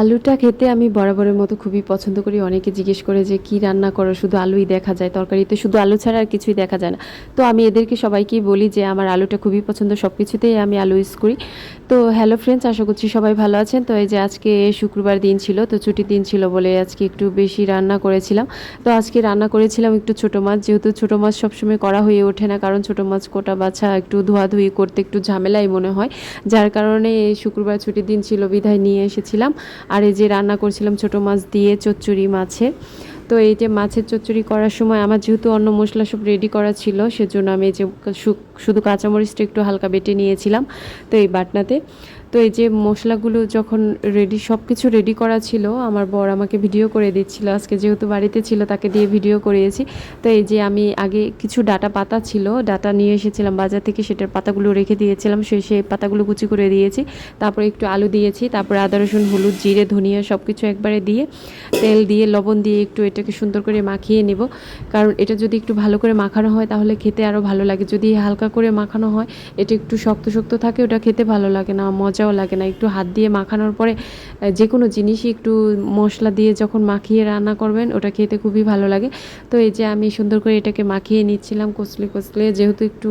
আলুটা খেতে আমি বরাবরের মতো খুবই পছন্দ করি। অনেকে জিজ্ঞেস করে যে, কি রান্না করো? শুধু আলুই দেখা যায় তরকারিতে? শুধু আলু ছাড়া আর কিছুই দেখা যায় না। তো আমি এদেরকে সবাইকেই বলি যে, আমার আলুটা খুবই পছন্দ সব কিছুতেই আমি আলু ইউজ করি। তো হ্যালো ফ্রেন্ডস আশা করছি সবাই ভালো আছেন। তো এই যে আজকে শুক্রবার দিন ছিল, তো ছুটির দিন ছিল বলে আজকে একটু বেশি রান্না করেছিলাম। তো আজকে রান্না করেছিলাম একটু ছোটো মাছ। যেহেতু ছোটো মাছ সবসময় করা হয়ে ওঠে না, কারণ ছোটো মাছ কোটা বাছা, একটু ধোয়াধুয়ি করতে একটু ঝামেলাই মনে হয়। যার কারণে শুক্রবার ছুটির দিন ছিল বিধায় নিয়ে এসেছিলাম। আর এই যে রান্না করছিলাম ছোটো মাছ দিয়ে চচ্চড়ি মাছের তো এই যে মাছের চচ্চড়ি করার সময় আমার যেহেতু অন্য মশলা সব রেডি করা ছিল, সেজন্য আমি এই যে শুধু কাঁচামরিচটা একটু হালকা বেটে নিয়েছিলাম। তো এই বাটনাতে তো এই যে মশলাগুলো যখন রেডি সব কিছু রেডি করা ছিল, আমার বর আমাকে ভিডিও করে দিচ্ছিল। আজকে যেহেতু বাড়িতে ছিল, তাকে দিয়ে ভিডিও করিয়েছি। তো এই যে আমি আগে কিছু ডাটা পাতা ছিল, ডাটা নিয়ে এসেছিলাম বাজার থেকে, সেটার পাতাগুলো রেখে দিয়েছিলাম সেই সেই পাতাগুলো কুচি করে দিয়েছি। তারপরে একটু আলু দিয়েছি, তারপরে আদা, রসুন, হলুদ, জিরে, ধনিয়া সব কিছু একবারে দিয়ে, তেল দিয়ে, লবণ দিয়ে একটু এটাকে সুন্দর করে মাখিয়ে নেব। কারণ এটা যদি একটু ভালো করে মাখানো হয়, তাহলে খেতে আরও ভালো লাগে। যদি হালকা করে মাখানো হয়, এটা একটু শক্ত শক্ত থাকে, ওটা খেতে ভালো লাগে না মজাও লাগে না। একটু হাত দিয়ে মাখানোর পরে যে কোনো জিনিসই একটু মশলা দিয়ে যখন মাখিয়ে রান্না করবেন, ওটা খেতে খুবই ভালো লাগে। তো এই যে আমি সুন্দর করে এটাকে মাখিয়ে নিচ্ছিলাম কষলে কষলে যেহেতু একটু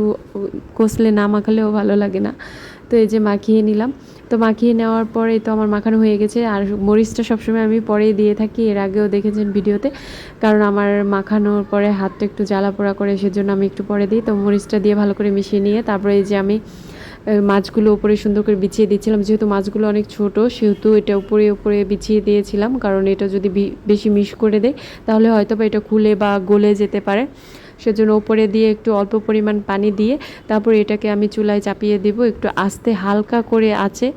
কষলে না মাখালেও ভালো লাগে না, তো এই যে মাখিয়ে নিলাম। তো মাখিয়ে নেওয়ার পরে তো আমার মাখানো হয়ে গেছে। আর মরিচটা সবসময় আমি পরেই দিয়ে থাকি, এর আগেও দেখেছেন ভিডিওতে। কারণ আমার মাখানোর পরে হাতটা একটু জ্বালা পোড়া করে, সেজন্য আমি একটু পরে দিই। তো মরিচটা দিয়ে ভালো করে মিশিয়ে নিয়ে, তারপরে এই যে আমি মাছগুলো উপরে সুন্দর করে বিছিয়ে দিয়েছিলাম। যেহেতু মাছগুলো অনেক ছোট, সেহেতু এটা উপরে উপরে বিছিয়ে দিয়েছিলাম। কারণ এটা যদি বেশি মিশ করে দেয়, তাহলে হয়তো বা এটা খুলে বা গলে যেতে পারে। সেজন্য উপরে দিয়ে একটু অল্প পরিমাণ পানি দিয়ে তারপর এটাকে আমি চুলায় চাপিয়ে দিব, একটু আস্তে হালকা করে আছে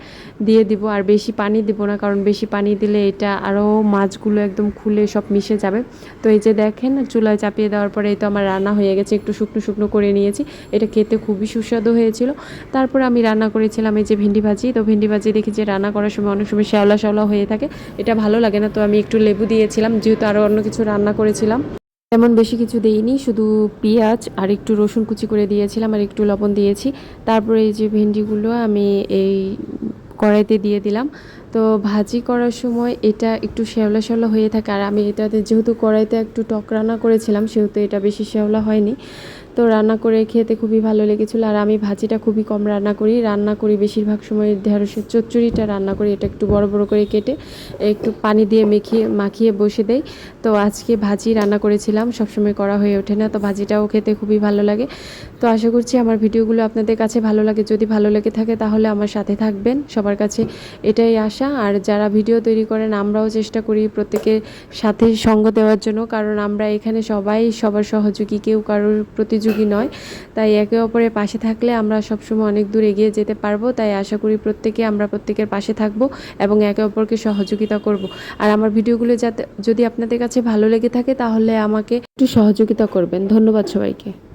দিয়ে দিব, আর বেশি পানি দিব না, কারণ বেশি পানি দিলে এটা আরও মাছগুলো একদম খুলে সব মিশে যাবে। তো এই যে দেখেন, চুলায় চাপিয়ে দেওয়ার পরে এই তো আমার রান্না হয়ে গেছে, একটু শুকনো শুকনো করে নিয়েছি। এটা খেতে খুবই সুস্বাদু হয়েছিল। তারপর আমি রান্না করেছিলাম এই যে ভেন্ডি ভাজি। তো ভেন্ডি ভাজি দেখি যে রান্না করার সময় অনেক সময় শ্যাওলা শ্যাওলা হয়ে থাকে, এটা ভালো লাগে না। তো আমি একটু লেবু দিয়েছিলাম, যেহেতু আরও অন্য কিছু রান্না করেছিলাম। তেমন বেশি কিছু দেইনি, শুধু পেঁয়াজ আর একটু রসুন কুচি করে দিয়েছিলাম আর একটু লবণ দিয়েছি। তারপরে এই যে ভেন্ডিগুলো আমি এই কড়াইতে দিয়ে দিলাম। তো ভাজি করার সময় এটা একটু শ্যাওলা শ্যাওলা হয়ে থাকে। আর আমি এটাতে যেহেতু কড়াইতে একটু টক রান্না করেছিলাম, সেহেতু এটা বেশি শ্যাওলা হয়নি। তো রান্না করে খেতে খুবই ভালো লেগেছিলো। আর আমি ভাজিটা খুবই কম রান্না করি। রান্না করি বেশিরভাগ সময় ঢেঁড়সের চচ্চড়িটা রান্না করি। এটা একটু বড় বড় করে কেটে একটু পানি দিয়ে মেখিয়ে, মাখিয়ে বসে দেই। তো আজকে ভাজি রান্না করেছিলাম। সবসময় করা হয়ে ওঠে না। তো ভাজিটাও খেতে খুবই ভালো লাগে। তো আশা করছি আমার ভিডিওগুলো আপনাদের কাছে ভালো লাগে। যদি ভালো লেগে থাকে তাহলে আমার সাথে থাকবেন। সবার কাছে এটাই আশা। আর যারা ভিডিও তৈরি করেন আমরাও চেষ্টা করি প্রত্যেকের সাথে সঙ্গ দেওয়ার জন্য, কারণ আমরা এখানে সবাই সবার সহযোগী, কেউ কারোর প্রতিযোগী নয়। তাই একে অপরের পাশে থাকলে আমরা সবসময় অনেক দূর এগিয়ে যেতে পারব, তাই আশা করি প্রত্যেকে আমরা প্রত্যেকের পাশে থাকব এবং একে অপরকে সহযোগিতা করব। আর আমার ভিডিওগুলো যাতে, যদি আপনাদের কাছে ভালো লেগে থাকে, তাহলে আমাকে একটু সহযোগিতা করবেন। ধন্যবাদ সবাইকে।